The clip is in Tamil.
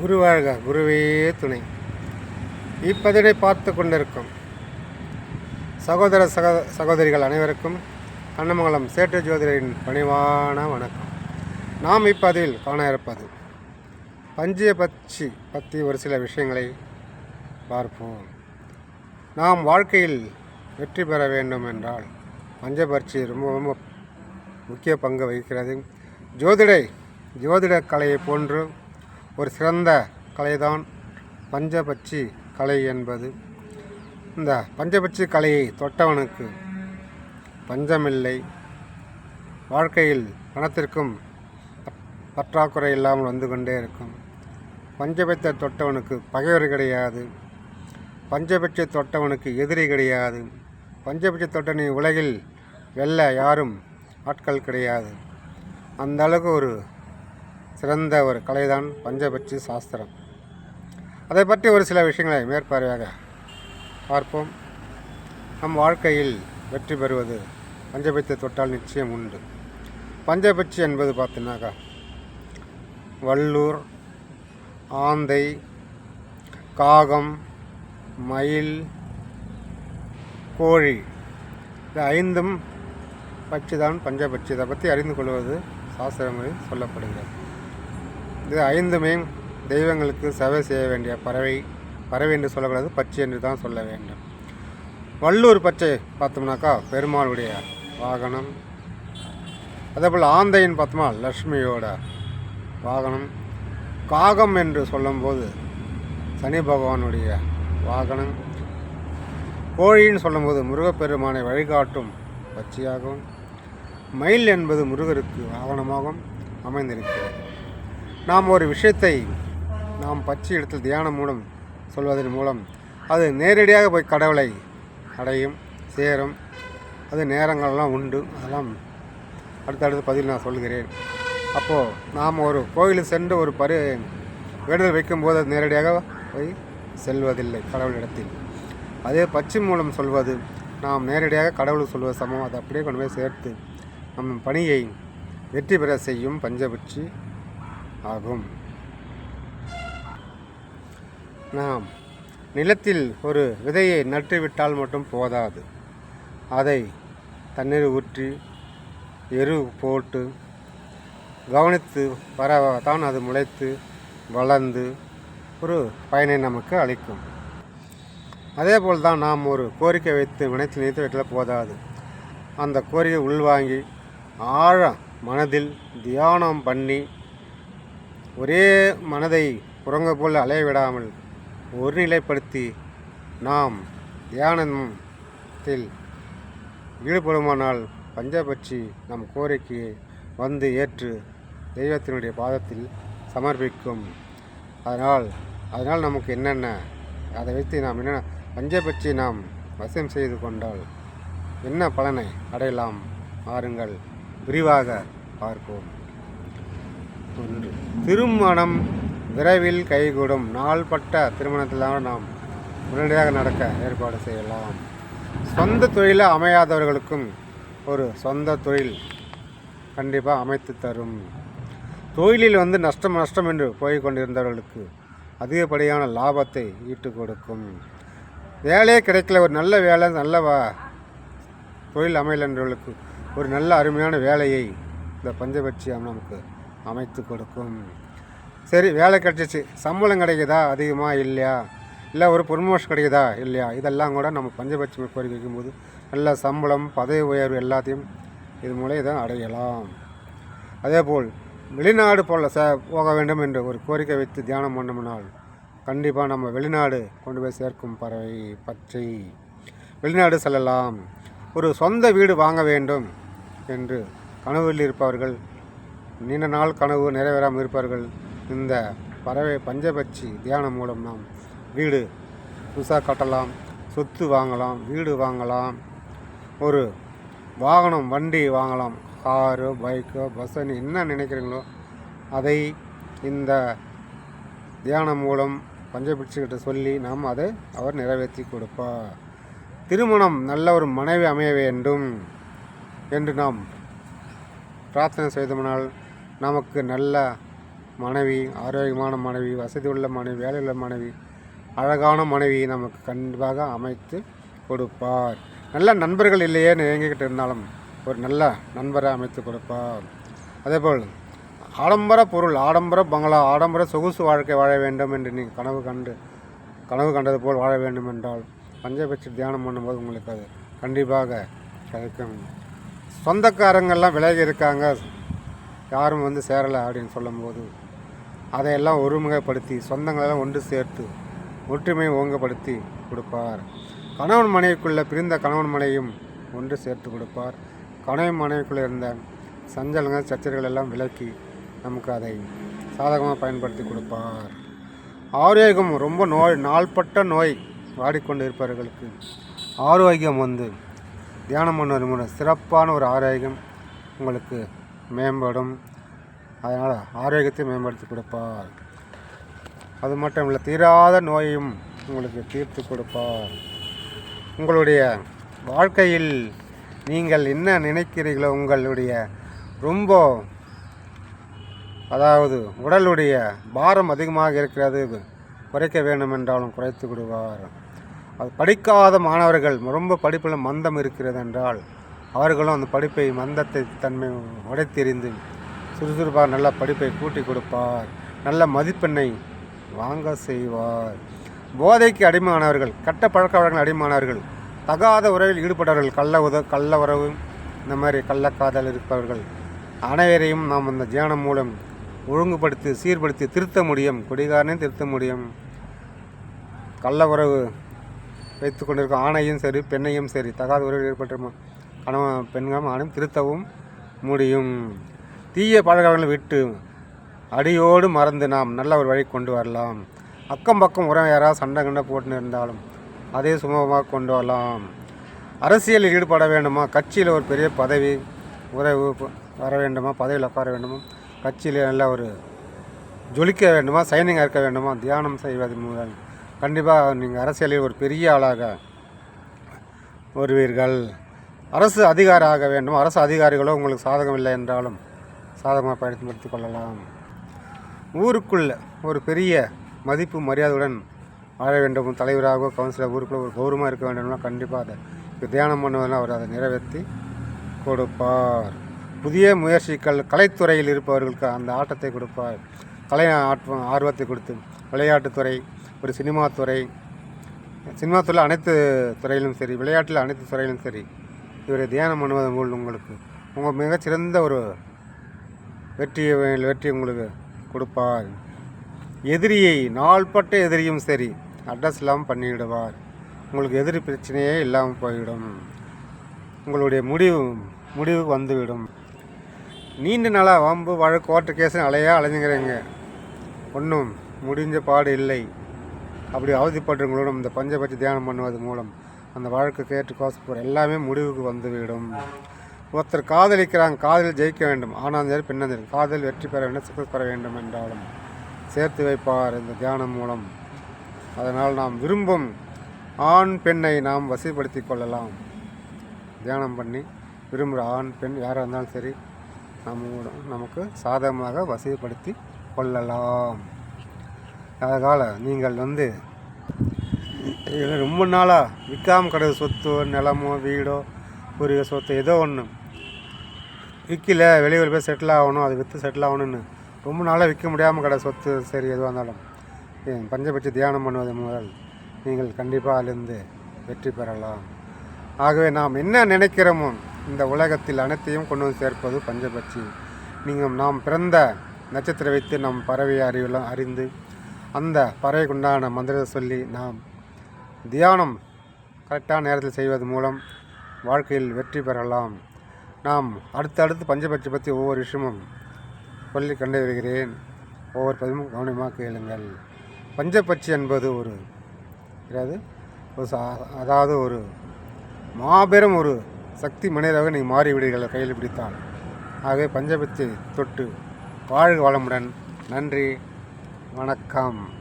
குருவாழ்க குருவே துணை. இப்பதினை பார்த்து கொண்டிருக்கும் சகோதர சக சகோதரிகள் அனைவருக்கும் அன்னமங்கலம் சேட்டு ஜோதிடரின் பணிவான வணக்கம். நாம் இப்பதில் காண இருப்பது பஞ்சிய பட்சி பற்றி ஒரு சில விஷயங்களை பார்ப்போம். நாம் வாழ்க்கையில் வெற்றி பெற வேண்டும் என்றால் பஞ்சபட்சி ரொம்ப ரொம்ப முக்கிய பங்கு வகிக்கிறது. ஜோதிடை ஜோதிட கலையை போன்று ஒரு சிறந்த கலைதான் பஞ்சபட்சி கலை என்பது. இந்த பஞ்சபட்சி கலையை தொட்டவனுக்கு பஞ்சமில்லை. வாழ்க்கையில் பணத்திற்கும் பற்றாக்குறை இல்லாமல் வந்து கொண்டே இருக்கும். பஞ்சபட்சை தொட்டவனுக்கு பகைவர் கிடையாது. பஞ்சபட்சை தொட்டவனுக்கு எதிரி கிடையாது. பஞ்சபட்ச தொட்டனின் உலகில் வெல்ல யாரும் ஆட்கள் கிடையாது. அந்த அளவுக்கு ஒரு சிறந்த ஒரு கலைதான் பஞ்சபட்சி சாஸ்திரம். அதை பற்றி ஒரு சில விஷயங்களை மேற்பார்வையாக பார்ப்போம். நம் வாழ்க்கையில் வெற்றி பெறுவது பஞ்சபட்சி தொட்டால் நிச்சயம் உண்டு. பஞ்சபட்சி என்பது பார்த்தீங்கன்னாக்கா வள்ளூர் ஆந்தை காகம் மயில் கோழி. இது ஐந்தும் பட்சி தான் பஞ்சபட்சி. இதை பற்றி அறிந்து கொள்வது சாஸ்திரங்களில் சொல்லப்படுகிறது. இது ஐந்துமே தெய்வங்களுக்கு சேவை செய்ய வேண்டிய பறவை பறவை என்று சொல்லக்கூடாது பச்சை என்று தான் சொல்ல வேண்டும். வள்ளூர் பச்சை பார்த்தோம்னாக்கா பெருமாளுடைய வாகனம் அதேபோல் ஆந்தையின் பார்த்தோமா லக்ஷ்மியோட வாகனம் காகம் என்று சொல்லும்போது சனி பகவானுடைய வாகனம் கோழின்னு சொல்லும்போது முருகப்பெருமானை வழிகாட்டும் பச்சையாகவும் மயில் என்பது முருகருக்கு வாகனமாகவும் அமைந்திருக்கிறது. நாம் ஒரு விஷயத்தை நாம் பச்சை இடத்தில் தியானம் மூலம் சொல்வதன் மூலம் அது நேரடியாக போய் கடவுளை அடையும் சேரும். அது நேரங்கள்லாம் உண்டு. அதெல்லாம் அடுத்தடுத்த பதில் நான் சொல்கிறேன். அப்போது நாம் ஒரு கோயிலுக்கு சென்று ஒரு பரி வேடுதல் வைக்கும்போது அது நேரடியாக போய் செல்வதில்லை கடவுளிடத்தில். அதே பச்சை மூலம் சொல்வது நாம் நேரடியாக கடவுளுக்கு சொல்வது சமம். அதை அப்படியே கொண்டு போய் சேர்த்து நம் பணியை வெற்றி பெற செய்யும் பஞ்சபட்சி ஆகும். நாம் நிலத்தில் ஒரு விதையை நட்டுவிட்டால் மட்டும் போதாது. அதை தண்ணீர் ஊற்றி எரு போட்டு கவனித்து வர தான் அது முளைத்து வளர்ந்து ஒரு பயனை நமக்கு அளிக்கும். அதே போல் தான் நாம் ஒரு கோரிக்கை வைத்து வினைத்து நினைத்து வைக்கல போதாது. அந்த கோரிக்கை உள்வாங்கி ஆழ மனதில் தியானம் பண்ணி ஒரே மனதை உறங்க போல் அலைய விடாமல் ஒருநிலைப்படுத்தி நாம் தியானத்தில் ஈடுபடுமானால் பஞ்சபட்சி நம் கோரிக்கையை வந்து ஏற்று தெய்வத்தினுடைய பாதத்தில் சமர்ப்பிக்கும். அதனால் அதனால் நமக்கு என்னென்ன? அதை வைத்து நாம் என்னென்ன? பஞ்சபட்சி நாம் வசம் செய்து கொண்டால் என்ன பலனை அடையலாம்? பாருங்கள் விரிவாக பார்ப்போம். ஒன்று திருமணம் விரைவில் கைகூடும். நாள்பட்ட திருமணத்தில் நாம் உடனடியாக நடக்க ஏற்பாடு செய்யலாம். சொந்த தொழிலை அமையாதவர்களுக்கும் ஒரு சொந்த தொழில் கண்டிப்பாக அமைத்து தரும். தொழிலில் வந்து நஷ்டம் நஷ்டம் என்று போய்கொண்டிருந்தவர்களுக்கு அதிகப்படியான லாபத்தை ஈட்டு கொடுக்கும். வேலையே கிடைக்கல. ஒரு நல்ல வேலை நல்ல வ- தொழில் அமையலன்றவர்களுக்கு ஒரு நல்ல அருமையான வேலையை இந்த பஞ்சபட்சி நமக்கு அமைத்து கொடுக்கும். சரி வேலை கிடைச்சிச்சு. சம்பளம் கிடைக்குதா? அதிகமாக இல்லையா? இல்லை ஒரு ப்ரொமோஷன் கிடைக்குதா? இல்லையா? இதெல்லாம் கூட நம்ம பஞ்சபட்சம் கோரிக்கை வைக்கும்போது நல்ல சம்பளம் பதவி உயர்வு எல்லாத்தையும் இது மூலம் இதை அடையலாம். அதேபோல் வெளிநாடு போல ச போக வேண்டும் என்று ஒரு கோரிக்கை வைத்து தியானம் பண்ணோம்னால் கண்டிப்பாக நம்ம வெளிநாடு கொண்டு போய் சேர்க்கும் பறவை பச்சை. வெளிநாடு செல்லலாம். ஒரு சொந்த வீடு வாங்க வேண்டும் என்று கனவில் இருப்பவர்கள் நீண்ட நாள் கனவு நிறைவேறாமல் இருப்பார்கள். இந்த பறவை பஞ்சபட்சி தியானம் மூலம் நாம் வீடு புதுசாக கட்டலாம் சொத்து வாங்கலாம் வீடு வாங்கலாம் ஒரு வாகனம் வண்டி வாங்கலாம் காரு பைக்கோ பஸ்ஸுன்னு என்ன நினைக்கிறீங்களோ அதை இந்த தியானம் மூலம் பஞ்சபட்சிக்கிட்ட சொல்லி நாம் அதை அவர் நிறைவேற்றி கொடுப்பார். திருமணம் நல்ல ஒரு மனைவி அமைய வேண்டும் என்று நாம் பிரார்த்தனை செய்தோம்னால் நமக்கு நல்ல மனைவி ஆரோக்கியமான மனைவி வசதி உள்ள மனைவி வேலையுள்ள மனைவி அழகான மனைவி நமக்கு கண்டிப்பாக அமைத்து கொடுப்பார். நல்ல நண்பர்கள் இல்லையே இயங்கிக்கிட்டு இருந்தாலும் ஒரு நல்ல நண்பரை அமைத்து கொடுப்பார். அதேபோல் ஆடம்பர பொருள் ஆடம்பர பங்களா ஆடம்பர சொகுசு வாழ்க்கை வாழ வேண்டும் என்று நீங்கள் கனவு கண்டு கனவு கண்டது போல் வாழ வேண்டும் என்றால் பஞ்சபட்சி தியானம் பண்ணும்போது உங்களுக்கு அது கண்டிப்பாக கிடைக்கும். சொந்தக்காரங்கள்லாம் விலகி இருக்காங்க. யாரும் வந்து சேரலை அப்படின்னு சொல்லும்போது அதையெல்லாம் ஒருமுகப்படுத்தி சொந்தங்களெல்லாம் ஒன்று சேர்த்து ஒற்றுமையை ஓங்கப்படுத்தி கொடுப்பார். கணவன் மனைவிக்குள்ளே பிரிந்த கணவன் மனையும் ஒன்று சேர்த்து கொடுப்பார். கணவன் மனைவிக்குள்ளே இருந்த சஞ்சலங்கள் சச்சரவுகள் எல்லாம் விலக்கி நமக்கு அதை சாதகமாக பயன்படுத்தி கொடுப்பார். ஆரோக்கியம் ரொம்ப நோய் நாள்பட்ட நோய் வாடிக்கொண்டு இருப்பவர்களுக்கு ஆரோக்கியம் வந்து தியானம் பண்ணுவது மூலம் சிறப்பான ஒரு ஆரோக்கியம் உங்களுக்கு மேம்படும். அதனால் ஆரோக்கியத்தை மேம்படுத்தி கொடுப்பார். அது மட்டும் இல்லை தீராத நோயையும் உங்களுக்கு தீர்த்து கொடுப்பார். உங்களுடைய வாழ்க்கையில் நீங்கள் என்ன நினைக்கிறீர்களோ உங்களுடைய ரொம்ப அதாவது உடலுடைய பாரம் அதிகமாக இருக்கிறது குறைக்க வேண்டும் என்றாலும் குறைத்து விடுவார் அது படிக்காத மாணவர்கள் ரொம்ப படிப்பில் மந்தம் இருக்கிறது என்றால் அவர்களும் அந்த படிப்பை மந்தத்தை தன்மை உடைத்தெறிந்து சுறுசுறுப்பாக நல்ல படிப்பை கூட்டி கொடுப்பார். நல்ல மதிப்பெண்ணை வாங்க செய்வார். போதைக்கு அடிமையானவர்கள் கட்ட பழக்க வழக்கங்கள் அடிமையானவர்கள் தகாத உறவில் ஈடுபட்டவர்கள் கள்ள உத கள்ள உறவு இந்த மாதிரி கள்ளக்காதல் இருப்பவர்கள் அனைவரையும் நாம் அந்த தியானம் மூலம் ஒழுங்குபடுத்தி சீர்படுத்தி திருத்த முடியும். குடிகாரனையும் திருத்த முடியும். கள்ள உறவு வைத்து கொண்டிருக்கும் ஆணையும் சரி பெண்ணையும் சரி தகாத உறவில் ஏற்பட்ட கணவன் பெண்களும் ஆணும் திருத்தவும் முடியும். தீய பழக்கங்களை விட்டு அடியோடு மறந்து நாம் நல்ல ஒரு வழி கொண்டு வரலாம். அக்கம் பக்கம் உரம் யாராவது சண்டை கண்டை போட்டுன்னு இருந்தாலும் அதே சுமூகமாக கொண்டு வரலாம். அரசியலில் ஈடுபட வேண்டுமா? கட்சியில் ஒரு பெரிய பதவி உறவு வர வேண்டுமா? பதவியில் உட்கார வேண்டுமா? கட்சியில் நல்ல ஒரு ஜொலிக்க வேண்டுமா? சைனிங்காக இருக்க வேண்டுமா? தியானம் செய்வது மூலம் கண்டிப்பாக நீங்கள் அரசியலில் ஒரு பெரிய ஆளாக வருவீர்கள். அரசு அதிகாரி ஆக வேண்டும். அரசு அதிகாரிகளோ உங்களுக்கு சாதகம் இல்லை என்றாலும் சாதகமாக பயன்படுத்தி கொள்ளலாம். ஊருக்குள்ள ஒரு பெரிய மதிப்பு மரியாதையுடன் வாழ வேண்டும். தலைவராகவோ கவுன்சிலர் ஊருக்குள்ள ஒரு கௌரவமாக இருக்க வேண்டும்னா கண்டிப்பாக அதை தியானம் பண்ணுவதெல்லாம் அவர் அதை நிறைவேற்றி கொடுப்பார். புதிய முயற்சிகள் கலைத்துறையில் இருப்பவர்களுக்கு அந்த ஆட்டத்தை கொடுப்பார். கலை ஆட்டம் ஆர்வத்தை கொடுத்து விளையாட்டுத்துறை ஒரு சினிமா துறை சினிமா துறையில் அனைத்து துறையிலும் சரி விளையாட்டில் அனைத்து துறையிலும் சரி இவரை தியானம் பண்ணுவதன் மூலம் உங்களுக்கு உங்கள் மிகச்சிறந்த ஒரு வெற்றியை வெற்றி உங்களுக்கு கொடுப்பார். எதிரியை நாள்பட்ட எதிரியும் சரி அட்ரஸ் இல்லாமல் பண்ணிவிடுவார் உங்களுக்கு எதிரி பிரச்சனையே இல்லாமல் போய்விடும் உங்களுடைய முடிவு முடிவு வந்துவிடும். நீண்ட நாளாக வம்பு வழக்கு கோர்ட்டு கேஸ் அலையாக அலைஞ்சுங்கிறீங்க ஒன்றும் முடிஞ்ச பாடு இல்லை. அப்படி அவதிப்பட்டவங்களோடும் இந்த பஞ்சபட்ச தியானம் பண்ணுவது மூலம் அந்த வழக்கு கேட்டு போகிற எல்லாமே முடிவுக்கு வந்துவிடும் ஒருத்தர் காதலிக்கிறாங்க காதலில் ஜெயிக்க வேண்டும். ஆனால் சரி காதல் வெற்றி பெற வேண்டும் சக்ஸஸ் பெற வேண்டும் என்றாலும் சேர்த்து வைப்பார் இந்த தியானம் மூலம். அதனால் நாம் விரும்பும் ஆண் பெண்ணை நாம் வசதிப்படுத்தி கொள்ளலாம். தியானம் பண்ணி விரும்புகிற ஆண் பெண் யாராக இருந்தாலும் சரி நம்ம நமக்கு சாதகமாக வசதிப்படுத்தி கொள்ளலாம். அதனால் நீங்கள் வந்து இது ரொம்ப நாளாக விற்காமல் கிடக்கு சொத்தோ நிலமோ வீடோ பூர்வீக சொத்து ஏதோ ஒன்று விற்கல வெளியூர் போய் செட்டில் ஆகணும் அது விற்று செட்டில் ஆகணும்னு. ரொம்ப நாளாக விற்க முடியாமல் கடை சொத்து சரி எதுவாக இருந்தாலும். ஏன் பஞ்சபட்சி தியானம் பண்ணுவது முதல். நீங்கள் கண்டிப்பாக அதிலிருந்து வெற்றி பெறலாம். ஆகவே நாம் என்ன நினைக்கிறோமோ இந்த உலகத்தில் அனைத்தையும் கொண்டு வந்து சேர்ப்பது பஞ்சபட்சி. நீங்கள் நாம் பிறந்த நட்சத்திரம் வைத்து நம் பறவையை அறிவலாம் அறிந்து அந்த பறவைக்குண்டான மந்திரத்தை சொல்லி நாம் தியானம் கரெக்டான நேரத்தில் செய்வது மூலம் வாழ்க்கையில் வெற்றி பெறலாம். நாம் அடுத்தடுத்து பஞ்சபட்சி பற்றி ஒவ்வொரு விஷயமும் சொல்லி கண்டு வருகிறேன். ஒவ்வொரு பதிவும் கவனமாக கேளுங்கள். பஞ்சபட்சி என்பது ஒரு அதாவது ஒரு அதாவது ஒரு மாபெரும் ஒரு சக்தி மனிதராக நீங்கள் மாறிவிடுவீர்கள் கையில் பிடித்தால். ஆகவே பஞ்சபட்சி தொட்டு வாழ்க வளமுடன். நன்றி. வணக்கம்.